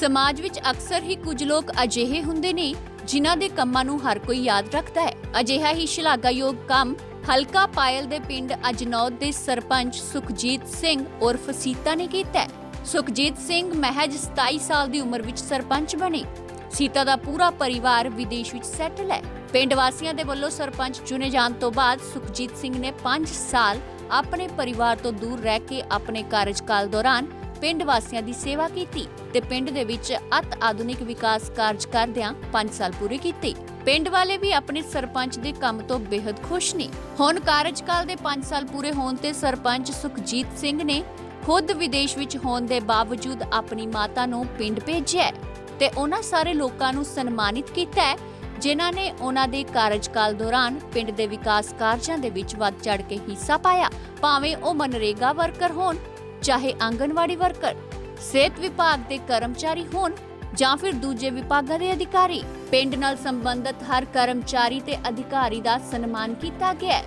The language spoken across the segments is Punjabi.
ਸਮਾਜ ਵਿੱਚ ਅਕਸਰ ਹੀ ਕੁਝ ਲੋਕ ਅਜਿਹੇ ਹੁੰਦੇ ਨੇ ਜਿਨ੍ਹਾਂ ਦੇ ਕੰਮਾਂ ਨੂੰ ਹਰ ਕੋਈ ਯਾਦ ਰੱਖਦਾ ਹੈ। ਅਜਿਹਾ ਹੀ ਸ਼ਲਾਘਾਯੋਗ ਕੰਮ ਹਲਕਾ ਪਾਇਲ ਦੇ ਪਿੰਡ ਅਜਨੌਦ ਦੇ ਸਰਪੰਚ ਸੁਖਜੀਤ ਸਿੰਘ ਉਰਫ ਸੀਤਾ ਨੇ ਕੀਤਾ ਸੁਖਜੀਤ ਸਿੰਘ ਮਹਿਜ 27 ਸਾਲ ਦੀ ਉਮਰ ਵਿੱਚ ਸਰਪੰਚ ਬਣੇ। ਸੀਤਾ ਦਾ ਪੂਰਾ ਪਰਿਵਾਰ ਵਿਦੇਸ਼ ਵਿੱਚ ਸੈਟਲ ਹੈ। ਪਿੰਡ ਵਾਸੀਆਂ ਦੇ ਵੱਲੋਂ ਸਰਪੰਚ ਚੁਣੇ ਜਾਣ ਤੋਂ ਬਾਅਦ ਸੁਖਜੀਤ ਸਿੰਘ ਨੇ 5 ਸਾਲ ਆਪਣੇ ਪਰਿਵਾਰ ਤੋਂ ਦੂਰ ਰਹਿ ਕੇ ਆਪਣੇ ਕਾਰਜਕਾਲ ਦੌਰਾਨ ਪਿੰਡ ਵਾਸੀਆਂ ਦੀ ਸੇਵਾ ਕੀਤੀ ਤੇ ਪਿੰਡ ਦੇ ਵਿੱਚ ਅਤ ਆਧੁਨਿਕ ਵਿਕਾਸ ਕਾਰਜ ਕਰਦਿਆਂ 5 ਸਾਲ ਪੂਰੇ ਕੀਤੇ। ਪਿੰਡ ਵਾਲੇ ਵੀ ਆਪਣੇ ਸਰਪੰਚ ਦੇ ਕੰਮ ਤੋਂ ਬੇहद ਖੁਸ਼ ਨੇ। ਹੁਣ ਕਾਰਜਕਾਲ ਦੇ 5 ਸਾਲ ਪੂਰੇ ਹੋਣ ਤੇ ਸਰਪੰਚ ਸੁਖਜੀਤ ਸਿੰਘ ਨੇ ਖੁਦ ਵਿਦੇਸ਼ ਵਿੱਚ ਹੋਣ ਦੇ ਬਾਵਜੂਦ ਆਪਣੀ ਮਾਤਾ ਨੂੰ ਪਿੰਡ ਭੇਜਿਆ ਤੇ ਉਹਨਾਂ ਸਾਰੇ ਲੋਕਾਂ ਨੂੰ ਸਨਮਾਨਿਤ ਕੀਤਾ ਹੈ, ਜਿਨ੍ਹਾਂ ਨੇ ਉਹਨਾਂ ਦੇ ਕਾਰਜਕਾਲ ਦੌਰਾਨ ਪਿੰਡ ਦੇ ਵਿਕਾਸ ਕਾਰਜਾਂ ਦੇ ਵਿੱਚ ਵੱਧ ਚੜ ਕੇ ਹਿੱਸਾ ਪਾਇਆ। ਭਾਵੇਂ ਉਹ ਮਨਰੇਗਾ ਵਰਕਰ ਹੋਣ ਚਾਹੇ ਆਂਗਣਵਾੜੀ ਵਰਕਰ, ਸਿਹਤ ਵਿਭਾਗ ਦੇ ਕਰਮਚਾਰੀ ਹੋਣ ਜਾਂ ਫਿਰ ਦੂਜੇ ਵਿਭਾਗਾਂ ਦੇ ਅਧਿਕਾਰੀ। ਪਿੰਡ ਨਾਲ ਸੰਬੰਧਿਤ ਹਰ ਕਰਮਚਾਰੀ ਤੇ ਅਧਿਕਾਰੀ ਦਾ ਸਨਮਾਨ ਕੀਤਾ ਗਿਆ ਹੈ।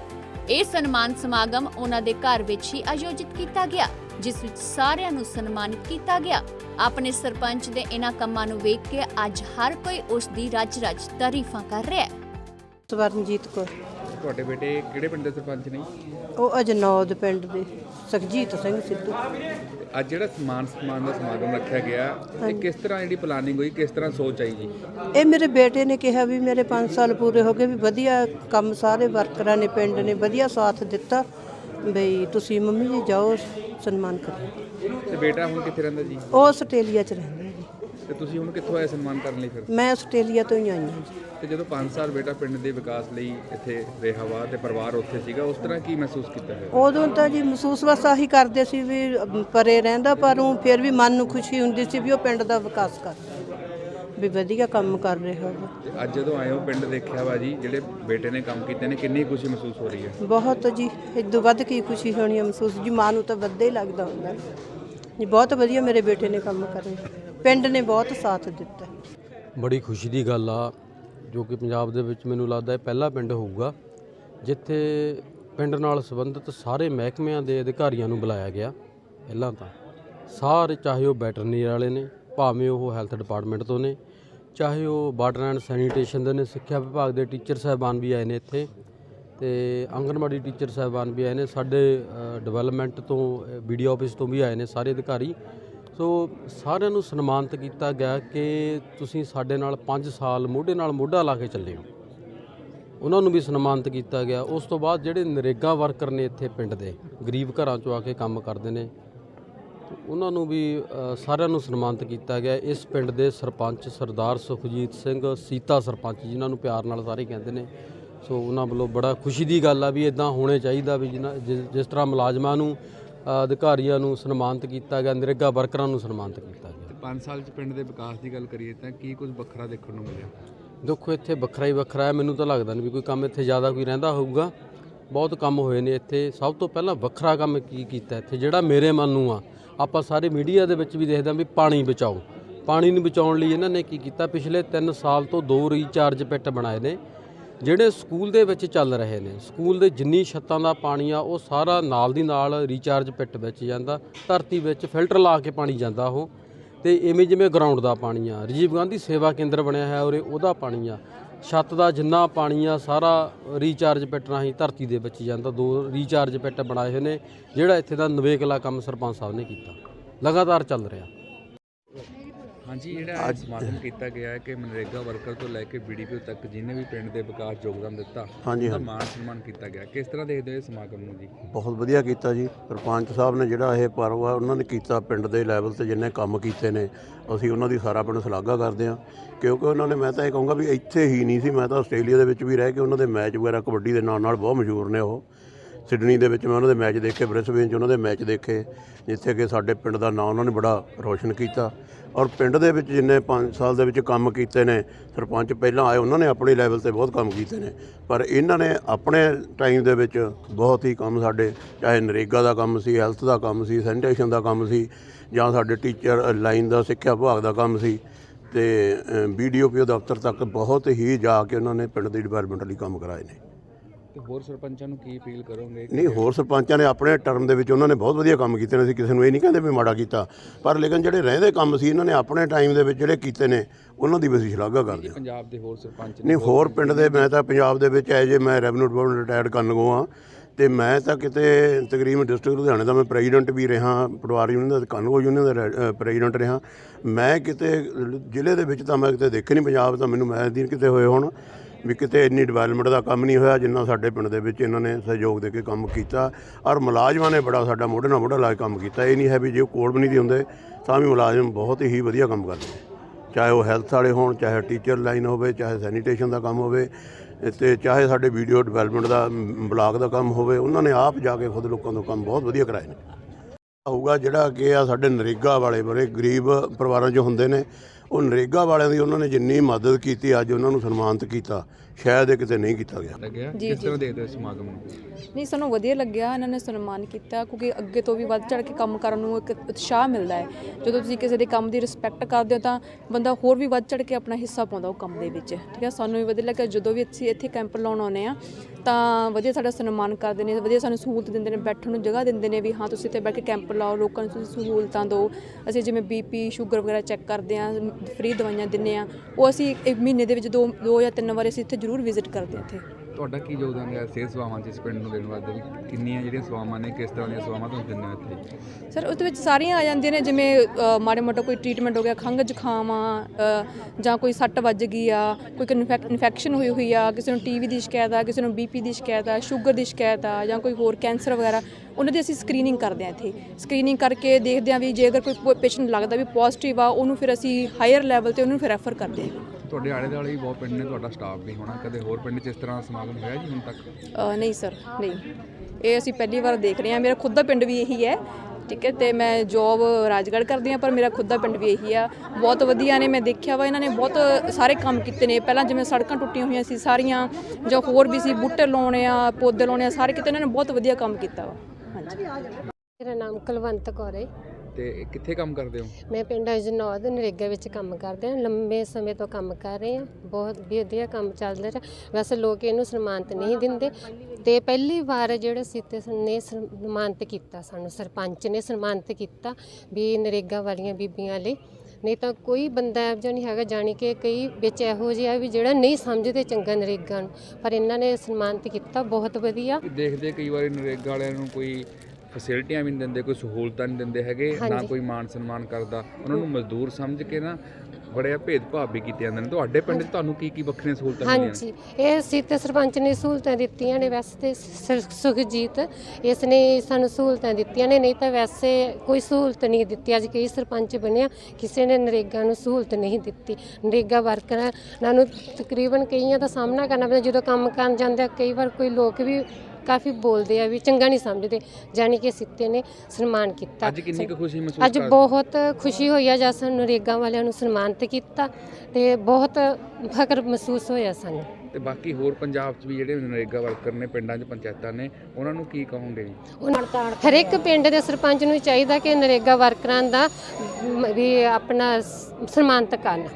ਇਹ ਸਨਮਾਨ ਸਮਾਗਮ ਉਹਨਾਂ ਦੇ ਘਰ ਵਿੱਚ ਹੀ ਆਯੋਜਿਤ ਕੀਤਾ ਗਿਆ, ਜਿਸ ਵਿੱਚ ਸਾਰਿਆਂ ਨੂੰ ਸਨਮਾਨਿਤ ਕੀਤਾ ਗਿਆ। ਆਪਣੇ ਸਰਪੰਚ ਦੇ ਇਹਨਾਂ ਕੰਮਾਂ ਨੂੰ ਵੇਖ ਕੇ ਅੱਜ ਹਰ ਕੋਈ ਉਸ ਦੀ ਰੱਜ-ਰੱਜ ਤਾਰੀਫਾਂ ਕਰ ਰਿਹਾ ਹੈ। ਸਵਰਨਜੀਤ ਕੌਰ। ਤੁਹਾਡੇ ਬੇਟੇ ਕਿਹੜੇ ਪਿੰਡ ਦੇ ਸਰਪੰਚ ਨੇ? ਉਹ ਅਜਨੌਦ ਪਿੰਡ ਦੇ ਸੁਖਜੀਤ ਸਿੰਘ ਸਿੱਧੂ। ਅੱਜ ਜਿਹੜਾ ਸਮਾਨ ਸਮਾਨ ਦਾ ਸਮਾਗਮ ਰੱਖਿਆ ਗਿਆ ਇਹ ਕਿਸ ਤਰ੍ਹਾਂ ਜਿਹੜੀ ਪਲਾਨਿੰਗ ਹੋਈ ਕਿਸ ਤਰ੍ਹਾਂ ਸੋਚ ਆਈ ਜੀ? ਇਹ ਮੇਰੇ ਬੇਟੇ ਨੇ ਕਿਹਾ ਵੀ ਮੇਰੇ 5 ਸਾਲ ਪੂਰੇ ਹੋ ਗਏ ਵੀ ਵਧੀਆ ਕੰਮ ਸਾਰੇ ਵਰਕਰਾਂ ਨੇ ਪਿੰਡ ਨੇ ਵਧੀਆ ਸਾਥ ਦਿੱਤਾ ਬਈ ਤੁਸੀਂ ਮੰਮੀ ਜੀ ਜਾਓ ਸਨਮਾਨ ਕਰੋ। ਤੇ ਬੇਟਾ ਹੁਣ ਕਿੱਥੇ ਰਹਿੰਦਾ ਜੀ? ਉਹ ਆਸਟ੍ਰੇਲੀਆ 'ਚ ਰਹਿੰਦਾ। ਤੇ ਤੁਸੀਂ ਹੁਣ ਕਿੱਥੋਂ ਆਏ ਸਨਮਾਨ ਕਰਨ ਲਈ ਫਿਰ? ਮੈਂ ਆਸਟ੍ਰੇਲੀਆ ਤੋਂ ਹੀ ਆਈ ਹਾਂ ਜੀ। ਤੇ ਜਦੋਂ 5 ਸਾਲ ਬੇਟਾ ਪਿੰਡ ਦੇ ਵਿਕਾਸ ਲਈ ਇੱਥੇ ਰਿਹਾ ਵਾ ਤੇ ਪਰਿਵਾਰ ਉੱਥੇ ਸੀਗਾ ਉਸ ਤਰ੍ਹਾਂ ਕੀ ਮਹਿਸੂਸ ਕੀਤਾ ਹੈ ਉਦੋਂ ਤਾਂ ਜੀ ਮਹਿਸੂਸ ਬਸ ਆਹੀ ਕਰਦੇ ਸੀ ਵੀ ਪਰੇ ਰਹਿੰਦਾ ਪਰ ਉਹ ਫਿਰ ਵੀ ਮਨ ਨੂੰ ਖੁਸ਼ੀ ਹੁੰਦੀ ਸੀ ਵੀ ਉਹ ਪਿੰਡ ਦਾ ਵਿਕਾਸ ਕਰਦਾ ਵੀ ਵਧੀਆ ਕੰਮ ਕਰ ਰਿਹਾ ਉਹ ਤੇ ਅੱਜ ਜਦੋਂ ਆਏ ਹੋ ਪਿੰਡ ਦੇਖਿਆ ਵਾ ਜੀ ਜਿਹੜੇ ਬੇਟੇ ਨੇ ਕੰਮ ਕੀਤੇ ਨੇ ਕਿੰਨੀ ਖੁਸ਼ੀ ਮਹਿਸੂਸ ਹੋ ਰਹੀ ਹੈ? ਬਹੁਤ ਜੀ ਇਦੋਂ ਵੱਧ ਕੀ ਖੁਸ਼ੀ ਹੋਣੀ ਹੈ ਮਹਿਸੂਸ? ਜੀ ਮਾਂ ਨੂੰ ਤਾਂ ਵੱਧੇ ਹੀ ਲੱਗਦਾ ਹੁੰਦਾ। ਜੀ ਬਹੁਤ ਵਧੀਆ ਮੇਰੇ ਬੇਟੇ ਨੇ ਕੰਮ ਕਰੇ ਪਿੰਡ ਨੇ ਬਹੁਤ ਸਾਥ ਦਿੱਤਾ। ਬੜੀ ਖੁਸ਼ੀ ਦੀ ਗੱਲ ਆ, ਜੋ ਕਿ ਪੰਜਾਬ ਦੇ ਵਿੱਚ ਮੈਨੂੰ ਲੱਗਦਾ ਇਹ ਪਹਿਲਾ ਪਿੰਡ ਹੋਊਗਾ, ਜਿੱਥੇ ਪਿੰਡ ਨਾਲ ਸੰਬੰਧਿਤ ਸਾਰੇ ਮਹਿਕਮਿਆਂ ਦੇ ਅਧਿਕਾਰੀਆਂ ਨੂੰ ਬੁਲਾਇਆ ਗਿਆ। ਪਹਿਲਾਂ ਤਾਂ ਸਾਰੇ, ਚਾਹੇ ਉਹ ਵੈਟਰਨਰੀ ਵਾਲੇ ਨੇ, ਭਾਵੇਂ ਉਹ ਹੈਲਥ ਡਿਪਾਰਟਮੈਂਟ ਤੋਂ ਨੇ, ਚਾਹੇ ਉਹ ਵਾਟਰ ਐਂਡ ਸੈਨੀਟੇਸ਼ਨ ਦੇ ਨੇ, ਸਿੱਖਿਆ ਵਿਭਾਗ ਦੇ ਟੀਚਰ ਸਾਹਿਬਾਨ ਵੀ ਆਏ ਨੇ ਇੱਥੇ ਤੇ ਆਂਗਣਵਾੜੀ ਟੀਚਰ ਸਾਹਿਬਾਨ ਵੀ ਆਏ ਨੇ, ਸਾਡੇ ਡਿਵੈਲਪਮੈਂਟ ਤੋਂ, ਵੀਡੀਓ ਆਫਿਸ ਤੋਂ ਵੀ ਆਏ ਨੇ ਸਾਰੇ ਅਧਿਕਾਰੀ। ਸੋ ਸਾਰਿਆਂ ਨੂੰ ਸਨਮਾਨਿਤ ਕੀਤਾ ਗਿਆ ਕਿ ਤੁਸੀਂ ਸਾਡੇ ਨਾਲ 5 ਸਾਲ ਮੋਢੇ ਨਾਲ ਮੋਢਾ ਲਾ ਕੇ ਚੱਲੇ ਹੋ। ਉਹਨਾਂ ਨੂੰ ਵੀ ਸਨਮਾਨਿਤ ਕੀਤਾ ਗਿਆ। ਉਸ ਤੋਂ ਬਾਅਦ ਜਿਹੜੇ ਨਰੇਗਾ ਵਰਕਰ ਨੇ ਇੱਥੇ ਪਿੰਡ ਦੇ, ਗਰੀਬ ਘਰਾਂ ਚੋਂ ਆ ਕੇ ਕੰਮ ਕਰਦੇ ਨੇ, ਉਹਨਾਂ ਨੂੰ ਵੀ ਸਾਰਿਆਂ ਨੂੰ ਸਨਮਾਨਿਤ ਕੀਤਾ ਗਿਆ। ਇਸ ਪਿੰਡ ਦੇ ਸਰਪੰਚ ਸਰਦਾਰ ਸੁਖਜੀਤ ਸਿੰਘ, ਸੀਤਾ ਸਰਪੰਚ, ਜਿਨ੍ਹਾਂ ਨੂੰ ਪਿਆਰ ਨਾਲ ਸਾਰੇ ਕਹਿੰਦੇ ਨੇ। ਸੋ ਉਹਨਾਂ ਵੱਲੋਂ ਬੜਾ ਖੁਸ਼ੀ ਦੀ ਗੱਲ ਆ ਵੀ ਇਦਾਂ ਹੋਣੇ ਚਾਹੀਦਾ ਵੀ ਜਿਨ੍ਹਾਂ- ਜਿ- ਜਿਸ ਤਰ੍ਹਾਂ ਮੁਲਾਜ਼ਮਾਂ ਨੂੰ ਅਧਿਕਾਰੀਆਂ ਨੂੰ ਸਨਮਾਨਿਤ ਕੀਤਾ ਗਿਆ ਨਰੇਗਾ ਵਰਕਰਾਂ ਨੂੰ ਸਨਮਾਨਿਤ ਕੀਤਾ ਗਿਆ। ਤੇ 5 ਸਾਲ ਚ ਪਿੰਡ ਦੇ ਵਿਕਾਸ ਦੀ ਗੱਲ ਕਰੀਏ ਤਾਂ ਕੀ ਕੁਝ ਵੱਖਰਾ ਦੇਖਣ ਨੂੰ ਮਿਲਿਆ? ਦੇਖੋ ਇੱਥੇ ਵੱਖਰਾ ਹੀ ਵੱਖਰਾ ਹੈ ਮੈਨੂੰ ਤਾਂ ਲੱਗਦਾ ਨਹੀਂ ਵੀ ਕੋਈ ਕੰਮ ਇੱਥੇ ਜ਼ਿਆਦਾ ਕੋਈ ਰਹਿੰਦਾ ਹੋਊਗਾ। ਬਹੁਤ ਕੰਮ ਹੋਏ ਨੇ ਇੱਥੇ। ਸਭ ਤੋਂ ਪਹਿਲਾਂ ਵੱਖਰਾ ਕੰਮ ਕੀ ਕੀਤਾ ਇੱਥੇ? ਜਿਹੜਾ ਮੇਰੇ ਮਨ ਨੂੰ ਆ ਆਪਾਂ ਸਾਰੇ ਮੀਡੀਆ ਦੇ ਵਿੱਚ ਵੀ ਦੇਖਦੇ ਹਾਂ ਵੀ ਪਾਣੀ ਬਚਾਓ। ਪਾਣੀ ਨੂੰ ਬਚਾਉਣ ਲਈ ਇਹਨਾਂ ਨੇ ਕੀ ਕੀਤਾ? ਪਿਛਲੇ 3 ਸਾਲ ਤੋਂ ਦੋ ਰੀਚਾਰਜ ਪਿੱਟ ਬਣਾਏ ਨੇ। ਜਿਹੜੇ ਸਕੂਲ ਦੇ ਵਿੱਚ ਚੱਲ ਰਹੇ ਨੇ, ਸਕੂਲ ਦੇ ਜਿੰਨੀ ਛੱਤਾਂ ਦਾ ਪਾਣੀ ਆ, ਉਹ ਸਾਰਾ ਨਾਲ ਦੀ ਨਾਲ ਰੀਚਾਰਜ ਪਿੱਟ ਵਿੱਚ ਜਾਂਦਾ, ਧਰਤੀ ਵਿੱਚ ਫਿਲਟਰ ਲਾ ਕੇ ਪਾਣੀ ਜਾਂਦਾ ਉਹ, ਤੇ ਇਵੇਂ ਜਿਵੇਂ ਗਰਾਊਂਡ ਦਾ ਪਾਣੀ ਆ। ਰਾਜੀਵ ਗਾਂਧੀ ਸੇਵਾ ਕੇਂਦਰ ਬਣਿਆ ਹੈ ਔਰ ਉਹਦਾ ਪਾਣੀ ਆ। ਛੱਤ ਦਾ ਜਿੰਨਾ ਪਾਣੀ ਆ, ਸਾਰਾ ਰੀਚਾਰਜ ਪਿੱਟ ਰਾਹੀਂ ਧਰਤੀ ਦੇ ਵਿੱਚ ਜਾਂਦਾ, ਦੋ ਰੀਚਾਰਜ ਪਿੱਟ ਬਣਾਏ ਹੋਏ ਨੇ, ਜਿਹੜਾ ਇੱਥੇ ਦਾ ਨਵੇਕਲਾ ਕੰਮ ਸਰਪੰਚ ਸਾਹਿਬ ਨੇ ਕੀਤਾ। ਲਗਾਤਾਰ ਚੱਲ ਰਿਹਾ। ਹਾਂਜੀ ਜਿਹੜਾ ਇਹ ਸਮਾਗਮ ਕੀਤਾ ਗਿਆ ਹੈ ਕਿ ਮਨਰੇਗਾ ਵਰਕਰ ਤੋਂ ਲੈ ਕੇ ਬੀਡੀਪੀ ਤੱਕ ਜਿਨੇ ਵੀ ਪਿੰਡ ਦੇ ਵਿਕਾਸ ਯੋਗਦਾਨ ਦਿੱਤਾ ਹਾਂਜੀ ਉਹਦਾ ਮਾਣ ਸਨਮਾਨ ਕੀਤਾ ਗਿਆ। ਕਿਸ ਤਰ੍ਹਾਂ ਦੇਖਦੇ ਹੋ ਸਮਾਗਮ ਨੂੰ ਜੀ? ਬਹੁਤ ਵਧੀਆ ਕੀਤਾ ਜੀ। ਸਰਪੰਚ ਸਾਹਿਬ ਨੇ ਜਿਹੜਾ ਇਹ ਪਰਵ ਉਹਨਾਂ ਨੇ ਕੀਤਾ ਪਿੰਡ ਦੇ ਲੈਵਲ ਤੇ ਜਿੰਨੇ ਕੰਮ ਕੀਤੇ ਨੇ ਅਸੀਂ ਉਹਨਾਂ ਦੀ ਸਾਰਾ ਪਿੰਡ ਸ਼ਲਾਘਾ ਕਰਦੇ ਹਾਂ। ਕਿਉਂਕਿ ਉਹਨਾਂ ਨੇ ਮੈਂ ਤਾਂ ਇਹ ਕਹੂੰਗਾ ਵੀ ਇੱਥੇ ਹੀ ਨਹੀਂ ਸੀ ਮੈਂ ਤਾਂ ਆਸਟ੍ਰੇਲੀਆ ਦੇ ਵਿੱਚ ਵੀ ਰਹਿ ਕੇ ਉਹਨਾਂ ਦੇ ਮੈਚ ਵਗੈਰਾ ਕਬੱਡੀ ਦੇ ਨਾਲ ਨਾਲ ਬਹੁਤ ਮਸ਼ਹੂਰ ਨੇ ਉਹ। ਸਿਡਨੀ ਦੇ ਵਿੱਚ ਮੈਂ ਉਹਨਾਂ ਦੇ ਮੈਚ ਦੇਖੇ, ਬ੍ਰਿਸਬੇਨ 'ਚ ਉਹਨਾਂ ਦੇ ਮੈਚ ਦੇਖੇ, ਜਿੱਥੇ ਕਿ ਸਾਡੇ ਪਿੰਡ ਦਾ ਨਾਮ ਉਹਨਾਂ ਨੇ ਬੜਾ ਰੋਸ਼ਨ ਕੀਤਾ। ਔਰ ਪਿੰਡ ਦੇ ਵਿੱਚ ਜਿੰਨੇ 5 ਸਾਲ ਦੇ ਵਿੱਚ ਕੰਮ ਕੀਤੇ ਨੇ, ਸਰਪੰਚ ਪਹਿਲਾਂ ਆਏ, ਉਹਨਾਂ ਨੇ ਆਪਣੇ ਲੈਵਲ ਤੇ ਬਹੁਤ ਕੰਮ ਕੀਤੇ ਨੇ। ਪਰ ਇਹਨਾਂ ਨੇ ਆਪਣੇ ਟਾਈਮ ਦੇ ਵਿੱਚ ਬਹੁਤ ਹੀ ਕੰਮ ਸਾਡੇ, ਚਾਹੇ ਨਰੇਗਾ ਦਾ ਕੰਮ ਸੀ ਹੈਲਥ ਦਾ ਕੰਮ ਸੀ ਸੈਨੀਟੇਸ਼ਨ ਦਾ ਕੰਮ ਸੀ, ਜਾਂ ਸਾਡੇ ਟੀਚਰ ਲਾਈਨ ਦਾ, ਸਿੱਖਿਆ ਵਿਭਾਗ ਦਾ ਕੰਮ ਸੀ, ਤੇ ਬੀਡੀਓਪੀਓ ਦਫ਼ਤਰ ਤੱਕ ਬਹੁਤ ਹੀ ਜਾ ਕੇ ਉਹਨਾਂ ਨੇ ਪਿੰਡ ਦੀ ਡਿਵੈਲਪਮੈਂਟ ਲਈ ਕੰਮ ਕਰਾਏ ਨੇ। ਤੇ ਹੋਰ ਸਰਪੰਚਾਂ ਨੂੰ ਕੀ ਅਪੀਲ ਕਰੋਗੇ? ਨਹੀਂ ਹੋਰ ਸਰਪੰਚਾਂ ਨੇ ਆਪਣੇ ਟਰਮ ਦੇ ਵਿੱਚ ਉਹਨਾਂ ਨੇ ਬਹੁਤ ਵਧੀਆ ਕੰਮ ਕੀਤੇ ਨੇ। ਅਸੀਂ ਕਿਸੇ ਨੂੰ ਇਹ ਨਹੀਂ ਕਹਿੰਦੇ ਵੀ ਮਾੜਾ ਕੀਤਾ। ਪਰ ਲੇਕਿਨ ਜਿਹੜੇ ਰਹਿੰਦੇ ਕੰਮ ਸੀ ਇਹਨਾਂ ਨੇ ਆਪਣੇ ਟਾਈਮ ਦੇ ਵਿੱਚ ਜਿਹੜੇ ਕੀਤੇ ਨੇ ਉਹਨਾਂ ਦੀ ਅਸੀਂ ਸ਼ਲਾਘਾ ਕਰਦੇ ਹਾਂ। ਪੰਜਾਬ ਦੇ ਹੋਰ ਸਰਪੰਚ ਨਹੀਂ ਹੋਰ ਪਿੰਡ ਦੇ ਮੈਂ ਤਾਂ ਪੰਜਾਬ ਦੇ ਵਿੱਚ ਐ ਜੇ ਮੈਂ ਰੈਵਨਿਊ ਡਿਪਾਰਟਮੈਂਟ ਰਿਟਾਇਰਡ ਕਰਨ ਗੋ ਆ ਤੇ ਮੈਂ ਤਾਂ ਕਿਤੇ ਤਕਰੀਬਨ ਡਿਸਟ੍ਰਿਕਟ ਲੁਧਿਆਣੇ ਦਾ ਮੈਂ ਪ੍ਰੈਜ਼ੀਡੈਂਟ ਵੀ ਰਿਹਾ ਪਟਵਾਰ ਯੂਨੀਅਨ ਦਾ ਕਾਨੂੰਗੋ ਯੂਨੀਅਨ ਦਾ ਪ੍ਰੈਜ਼ੀਡੈਂਟ ਰਿਹਾ। ਮੈਂ ਕਿਤੇ ਜ਼ਿਲ੍ਹੇ ਦੇ ਵਿੱਚ ਤਾਂ ਮੈਂ ਕਿਤੇ ਦੇਖੇ ਨਹੀਂ ਪੰਜਾਬ ਤਾਂ ਮੈਨੂੰ ਮੈਂ ਦਿਨ ਕਿਤੇ ਹੋਏ ਹੁਣ। ਵੀ ਕਿਤੇ ਇੰਨੀ ਡਿਵੈਲਪਮੈਂਟ ਦਾ ਕੰਮ ਨਹੀਂ ਹੋਇਆ ਜਿੰਨਾ ਸਾਡੇ ਪਿੰਡ ਦੇ ਵਿੱਚ ਇਹਨਾਂ ਨੇ ਸਹਿਯੋਗ ਦੇ ਕੇ ਕੰਮ ਕੀਤਾ। ਔਰ ਮੁਲਾਜ਼ਮਾਂ ਨੇ ਬੜਾ ਸਾਡਾ ਮੋਢੇ ਨਾਲ ਮੋਢਾ ਲਾ ਕੇ ਕੰਮ ਕੀਤਾ। ਇਹ ਨਹੀਂ ਹੈ ਵੀ ਜੇ ਕੋਡ ਵੀ ਨਹੀਂ ਦੇ ਹੁੰਦੇ, ਤਾਂ ਵੀ ਮੁਲਾਜ਼ਮ ਬਹੁਤ ਹੀ ਵਧੀਆ ਕੰਮ ਕਰਦੇ ਨੇ ਚਾਹੇ ਉਹ ਹੈਲਥ ਵਾਲੇ ਹੋਣ, ਚਾਹੇ ਟੀਚਰ ਲਾਈਨ ਹੋਵੇ, ਚਾਹੇ ਸੈਨੀਟੇਸ਼ਨ ਦਾ ਕੰਮ ਹੋਵੇ, ਤੇ ਚਾਹੇ ਸਾਡੇ ਵੀਡੀਓ ਡਿਵੈਲਪਮੈਂਟ ਦਾ ਬਲਾਕ ਦਾ ਕੰਮ ਹੋਵੇ, ਉਹਨਾਂ ਨੇ ਆਪ ਜਾ ਕੇ ਖੁਦ ਲੋਕਾਂ ਤੋਂ ਕੰਮ ਬਹੁਤ ਵਧੀਆ ਕਰਾਏ ਨੇ। ਹੋਊਗਾ ਜਿਹੜਾ ਕਿ ਆ ਸਾਡੇ ਨਰੇਗਾ ਵਾਲੇ ਬੜੇ ਗਰੀਬ ਪਰਿਵਾਰਾਂ 'ਚ ਹੁੰਦੇ ਨੇ। ਉਹ ਨਰੇਗਾ ਵਾਲਿਆਂ ਦੀ ਉਹਨਾਂ ਨੇ ਜਿੰਨੀ ਮਦਦ ਕੀਤੀ ਅੱਜ ਉਹਨਾਂ ਨੂੰ ਸਨਮਾਨਿਤ ਕੀਤਾ ਸ਼ਾਇਦ ਇਹ ਕਿਤੇ ਨਹੀਂ ਕੀਤਾ ਗਿਆ। ਲੱਗਿਆ? ਜੀ, ਕਿਸ ਜੀ। ਤਰ੍ਹਾਂ ਦੇਖਦੇ ਹੋ ਇਸ ਸਮਾਗਮ ਨੂੰ? ਨਹੀਂ ਸਾਨੂੰ ਵਧੀਆ ਲੱਗਿਆ ਇਹਨਾਂ ਨੇ ਸਨਮਾਨ ਕੀਤਾ ਕਿਉਂਕਿ ਅੱਗੇ ਤੋਂ ਵੀ ਵੱਧ ਚੜ ਕੇ ਕੰਮ ਕਰਨ ਨੂੰ ਇੱਕ ਉਤਸ਼ਾਹ ਮਿਲਦਾ ਹੈ। ਜਦੋਂ ਤੁਸੀਂ ਕਿਸੇ ਦੇ ਕੰਮ ਦੀ ਰਿਸਪੈਕਟ ਕਰਦੇ ਹੋ ਤਾਂ ਬੰਦਾ ਹੋਰ ਵੀ ਵੱਧ ਚੜ ਕੇ ਆਪਣਾ ਹਿੱਸਾ ਪਾਉਂਦਾ ਉਹ ਕੰਮ ਦੇ ਵਿੱਚ। ਠੀਕ ਹੈ ਸਾਨੂੰ ਵੀ ਵਧੀਆ ਲੱਗਾ ਜਦੋਂ ਵੀ ਅਸੀਂ ਇੱਥੇ ਕੈਂਪ ਲਾਉਣ ਆਉਂਦੇ ਆ ਤਾਂ ਵਧੀਆ ਸਾਡਾ ਸਨਮਾਨ ਕਰਦੇ ਨੇ ਵਧੀਆ ਸਾਨੂੰ ਸਹੂਲਤ ਦਿੰਦੇ ਨੇ ਬੈਠਣ ਨੂੰ ਜਗ੍ਹਾ ਦਿੰਦੇ ਨੇ ਵੀ ਹਾਂ ਤੁਸੀਂ ਇੱਥੇ ਬੈਠ ਕੇ ਕੈਂਪ ਲਾਓ ਲੋਕਾਂ ਨੂੰ ਤੁਸੀਂ ਸਹੂਲਤਾਂ ਦਿਓ। ਅਸੀਂ ਜਿਵੇਂ ਬੀਪੀ ਸ਼ੂਗਰ ਵਗੈਰਾ ਚੈੱਕ ਕਰਦੇ ਆ ਫ੍ਰੀ ਦਵਾਈਆਂ ਦਿੰਨੇ ਆ ਉਹ ਅਸੀਂ ਇੱਕ ਮਹੀਨੇ ਦੇ ਵਿੱਚ ਦੋ ਦੋ ਜਾਂ ਤਿੰਨ ਵਾਰ ਅਸੀਂ ਇੱਥੇ ਜ਼ਰੂਰ ਵਿਜ਼ਿਟ ਕਰਦੇ ਹਾਂ ਇੱਥੇ। ਤੁਹਾਡਾ ਕੀ ਯੋਗਦਾਨ ਹੈ ਸਿਹਤ ਸੇਵਾਵਾਂ 'ਚ ਇਸ ਪਿੰਡ ਨੂੰ ਦੇਣ ਵਾਸਤੇ? ਵੀ ਕਿੰਨੀਆਂ ਜਿਹੜੀਆਂ ਸੇਵਾਵਾਂ ਨੇ ਕਿਸ ਤਰ੍ਹਾਂ ਦੀਆਂ ਸੇਵਾਵਾਂ ਤੁਸੀਂ ਦਿੰਦੇ ਹੋ ਇੱਥੇ? ਸਰ ਉਹਦੇ ਵਿੱਚ ਸਾਰੀਆਂ ਆ ਜਾਂਦੀਆਂ ਨੇ ਜਿਵੇਂ ਅ, ਮਾੜੇ ਮੋਟਾ ਕੋਈ ਟ੍ਰੀਟਮੈਂਟ ਹੋ ਗਿਆ ਖੰਘ ਜ਼ੁਕਾਮ ਆ ਅ, ਜਾਂ ਕੋਈ ਸੱਟ ਵੱਜ ਗਈ ਆ ਕੋਈ ਇਨਫੈਕਸ਼ਨ ਹੋਈ ਹੋਈ ਆ ਕਿਸੇ ਨੂੰ ਟੀਵੀ ਦੀ ਸ਼ਿਕਾਇਤ ਆ ਕਿਸੇ ਨੂੰ ਬੀਪੀ ਦੀ ਸ਼ਿਕਾਇਤ ਆ ਸ਼ੂਗਰ ਦੀ ਸ਼ਿਕਾਇਤ ਆ ਜਾਂ ਕੋਈ ਹੋਰ ਕੈਂਸਰ ਵਗੈਰਾ ਉਹਨਾਂ ਦੀ ਅਸੀਂ ਸਕਰੀਨਿੰਗ ਕਰਦੇ ਆ ਇੱਥੇ। ਸਕਰੀਨਿੰਗ ਕਰਕੇ ਦੇਖਦੇ ਆ ਵੀ ਜੇ ਅਗਰ ਕੋਈ ਪੇਸ਼ੈਂਟ ਲੱਗਦਾ ਵੀ ਪੋਜ਼ਿਟਿਵ ਆ ਉਹਨੂੰ ਫਿਰ ਅਸੀਂ ਹਾਇਰ ਲੈਵਲ ਤੇ ਉਹਨੂੰ ਫਿਰ ਰੈਫਰ ਕਰਦੇ ਆ। ਤੁਹਾਡੇ ਆਲੇ ਦੁਆਲੇ ਵੀ ਬਹੁਤ ਪਿੰਡ ਨੇ ਤੁਹਾਡਾ ਸਟਾਫ ਵੀ ਹੋਣਾ ਕਦੇ ਹੋਰ ਪਿੰਡ 'ਚ ਇਸ ਤਰ੍ਹਾਂ ਦਾ ਸਮਾਗਮ ਹੋਇਆ ਜੀ ਹੁਣ ਤੱਕ? ਅ, ਨਹੀਂ ਸਰ ਨਹੀਂ। ਇਹ ਅਸੀਂ ਪਹਿਲੀ ਵਾਰ ਦੇਖ ਰਹੇ ਹਾਂ ਮੇਰਾ ਖੁਦ ਦਾ ਪਿੰਡ ਵੀ ਇਹੀ ਹੈ ਠੀਕ ਹੈ ਤੇ ਮੈਂ ਜੋਬ ਰਾਜਗੜ੍ਹ ਕਰਦੀ ਹਾਂ ਪਰ ਮੇਰਾ ਖੁਦ ਦਾ ਪਿੰਡ ਵੀ ਇਹੀ ਆ। ਬਹੁਤ ਵਧੀਆ ਨੇ ਮੈਂ ਦੇਖਿਆ ਵਾ ਇਹਨਾਂ ਨੇ ਬਹੁਤ ਸਾਰੇ ਕੰਮ ਕੀਤੇ ਨੇ। ਪਹਿਲਾਂ ਜਿਵੇਂ ਸੜਕਾਂ ਟੁੱਟੀਆਂ ਹੋਈਆਂ ਸੀ ਸਾਰੀਆਂ ਜਾਂ ਹੋਰ ਵੀ ਸੀ ਬੂਟੇ ਲਾਉਣੇ ਆ ਪੌਦੇ ਲਾਉਣੇ ਆ ਸਾਰੇ ਕਿਤੇ ਇਹਨਾਂ ਨੇ ਬਹੁਤ ਵਧੀਆ ਕੰਮ ਕੀਤਾ ਵਾ। ਹਾਂਜੀ। ਮੇਰਾ ਨਾਮ ਕੁਲਵੰਤ ਕੌਰ ਹੈ। ਤੇ ਕਿੱਥੇ ਕੰਮ ਕਰਦੇ ਹੋ? ਮੈਂ ਪਿੰਡ ਅਜਨੌਦ ਨਰੇਗਾ ਵਿੱਚ ਕੰਮ ਕਰਦੇ ਹਾਂ। ਲੰਬੇ ਸਮੇਂ ਤੋਂ ਕੰਮ ਕਰ ਰਹੇ ਹਾਂ। ਬਹੁਤ ਵਧੀਆ ਕੰਮ ਚੱਲਦਾ ਰਿਹਾ। ਵੈਸੇ ਲੋਕ ਇਹਨੂੰ ਸਨਮਾਨਿਤ ਨਹੀਂ ਦਿੰਦੇ। ਤੇ ਪਹਿਲੀ ਵਾਰ ਜਿਹੜਾ ਸੀਤੇ ਨੇ ਸਨਮਾਨਿਤ ਕੀਤਾ ਸਾਨੂੰ ਸਰਪੰਚ ਨੇ ਸਨਮਾਨਿਤ ਕੀਤਾ ਵੀ ਨਰੇਗਾ ਵਾਲੀਆਂ ਬੀਬੀਆਂ ਲਈ। ਨਹੀਂ ਤਾਂ ਕੋਈ ਬੰਦਾ ਇਹੋ ਜਿਹਾ ਨਹੀਂ ਹੈਗਾ ਜਾਣੀ ਕਿ ਕਈ ਵਿੱਚ ਇਹੋ ਜਿਹਾ ਵੀ ਜਿਹੜਾ ਨਹੀਂ ਸਮਝਦੇ ਚੰਗਾ ਨਰੇਗਾ ਨੂੰ। ਪਰ ਇਹਨਾਂ ਨੇ ਸਨਮਾਨਿਤ ਕੀਤਾ। ਬਹੁਤ ਵਧੀਆ। ਦੇਖਦੇ ਕਈ ਵਾਰੀ ਨਰੇਗਾ ਵਾਲਿਆਂ ਨੂੰ ਕੋਈ ਫੈਸਿਲਿਟੀਆਂ ਵੀ ਨਹੀਂ ਦਿੰਦੇ ਕੋਈ ਸਹੂਲਤਾਂ ਨਹੀਂ ਦਿੰਦੇ ਹੈਗੇ ਨਾ। ਕੋਈ ਮਾਨ ਸਨਮਾਨ ਕਰਦਾ। ਉਹਨਾਂ ਨੂੰ ਮਜ਼ਦੂਰ ਸਮਝ ਕੇ ਨਾ ਬੜੇ ਭੇਦਭਾਵ ਵੀ ਕੀਤੇ ਜਾਂਦੇ ਨੇ। ਤੁਹਾਡੇ ਪਿੰਡ 'ਚ ਤੁਹਾਨੂੰ ਕੀ ਕੀ ਵੱਖਰੀਆਂ ਸਹੂਲਤਾਂ ਮਿਲੀਆਂ? ਹਾਂਜੀ। ਇਹ ਸੀਤੇ ਸਰਪੰਚ ਨੇ ਸਹੂਲਤਾਂ ਦਿੱਤੀਆਂ ਨੇ ਵੈਸੇ ਤੇ ਸ- ਸੁਖਜੀਤ। ਇਸ ਨੇ ਸਾਨੂੰ ਸਹੂਲਤਾਂ ਦਿੱਤੀਆਂ ਨੇ ਨਹੀਂ ਤਾਂ ਵੈਸੇ ਕੋਈ ਸਹੂਲਤ ਨਹੀਂ ਦਿੱਤੀ। ਅੱਜ ਕਈ ਸਰਪੰਚ ਬਣਿਆ ਕਿਸੇ ਨੇ ਨਰੇਗਾ ਨੂੰ ਸਹੂਲਤ ਨਹੀਂ ਦਿੱਤੀ। ਨਰੇਗਾ ਵਰਕਰਾਂ ਨੂੰ ਤਕਰੀਬਨ ਕਈਆਂ ਦਾ ਸਾਹਮਣਾ ਕਰਨਾ ਪੈਂਦਾ। ਜਦੋਂ ਕੰਮ ਕਰਨ ਜਾਂਦੇ ਆ ਕਈ ਵਾਰ ਕੋਈ ਲੋਕ ਵੀ ਕਾਫੀ ਬੋਲਦੇ ਆ ਵੀ ਚੰਗਾ ਨਹੀਂ ਸਮਝਦੇ ਜਾਣੀ ਕਿ ਸਿੱਤੇ ਨੇ ਸਨਮਾਨ ਕੀਤਾ। ਅੱਜ ਕਿੰਨੀ ਕੁ ਖੁਸ਼ੀ ਮਹਿਸੂਸ ਅੱਜ ਬਹੁਤ ਖੁਸ਼ੀ ਹੋਈ ਆ ਜਦ ਸਾਨੂੰ ਨਰੇਗਾ ਵਾਲਿਆਂ ਨੂੰ ਸਨਮਾਨਿਤ ਕੀਤਾ ਤੇ ਬਹੁਤ ਫਖਰ ਮਹਿਸੂਸ ਹੋਇਆ ਸਾਨੂੰ। ਤੇ ਬਾਕੀ ਹੋਰ ਪੰਜਾਬ 'ਚ ਵੀ ਜਿਹੜੇ ਨਰੇਗਾ ਵਰਕਰ ਨੇ ਪਿੰਡਾਂ 'ਚ ਪੰਚਾਇਤਾਂ ਨੇ ਉਹਨਾਂ ਨੂੰ ਕੀ ਕਹੋਗੇ ਉਹਨਾਂ- ਹਰ ਇੱਕ ਪਿੰਡ ਦੇ ਸਰਪੰਚ ਨੂੰ ਚਾਹੀਦਾ ਕਿ ਨਰੇਗਾ ਵਰਕਰਾਂ ਦਾ ਵੀ ਆਪਣਾ ਸਨਮਾਨਿਤ ਕਰਨ।